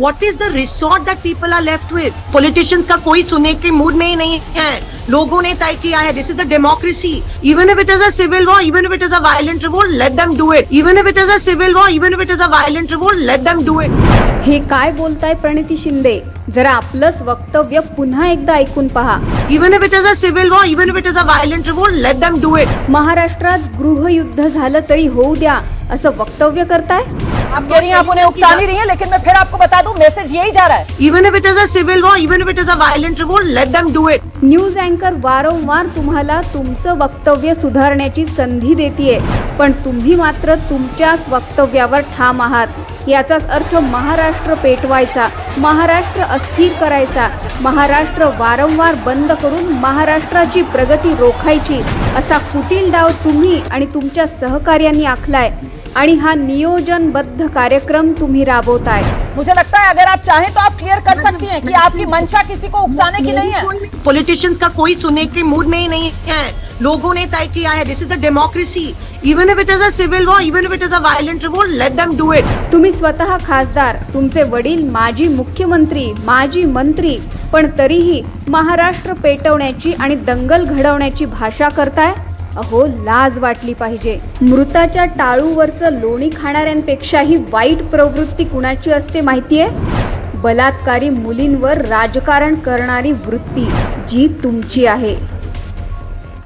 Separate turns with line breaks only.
What is the resort that people are left with? Politicians का कोई सुनने के mood में ही नहीं है। लोगों ने तय किया है this is a democracy even if it is a civil war even if it is a violent revolt let them do it even if it is a civil war even if it is a violent revolt let them do it
हे काय बोलताय प्रणिती शिंदे? जरा आपलंच वक्तव्य पुन्हा एकदा ऐकून पहा.
Even if it is a civil war even if it is a violent revolt let them do it
महाराष्ट्रात गृहयुद्ध झालं तरी होऊ द्या. असं वक्तव्य करताय?
आप कह रही हैं आप उन्हें उकसा नहीं रही हैं लेकिन मैं फिर आपको बता दूं मैसेज यही जा रहा है।
Even if it is a civil war even if it is a violent revolt let them do it
news अँकर वारंवार तुम्हाला तुमचं वक्तव्य सुधारण्याची संधी देतीये. पण तुम्ही मात्र तुमच्याच वक्तव्यावर ठाम आहात. याचाच अर्थ महाराष्ट्र पेटवायचा महाराष्ट्र अस्थिर करायचा महाराष्ट्र वारंवार बंद करून महाराष्ट्राची प्रगती रोखायची असा कुटील डाव तुम्ही आणि तुमच्या सहकार्यांनी आखलाय. आणि हा नियोजनबद्ध कार्यक्रम तुम्ही राबवताय.
मुझे लगता है अगर आप चाहें तो आप क्लियर कर सकती हैं कि आपकी मंशा किसी को उकसाने की नहीं है।
पॉलिटिशियंस का कोई सुनने के मूड में ही नहीं है। लोगों ने तय किया है this is a democracy even if it is a civil war even if it is a violent revolt let them do it
तुम्ही स्वतः खासदार तुमचे वडील माजी मुख्यमंत्री माजी मंत्री पण तरीही महाराष्ट्र पेटवण्याची आणि दंगल घडवण्याची भाषा करताय? अहो लाज वाटली पाहिजे. मृताच्या टाळूवरचं लोणी खाणाऱ्यांपेक्षाही वाईट प्रवृत्ती कुणाची असते माहितीये? बलात्कारी मुलींवर राजकारण करणारी वृत्ती जी तुमची आहे.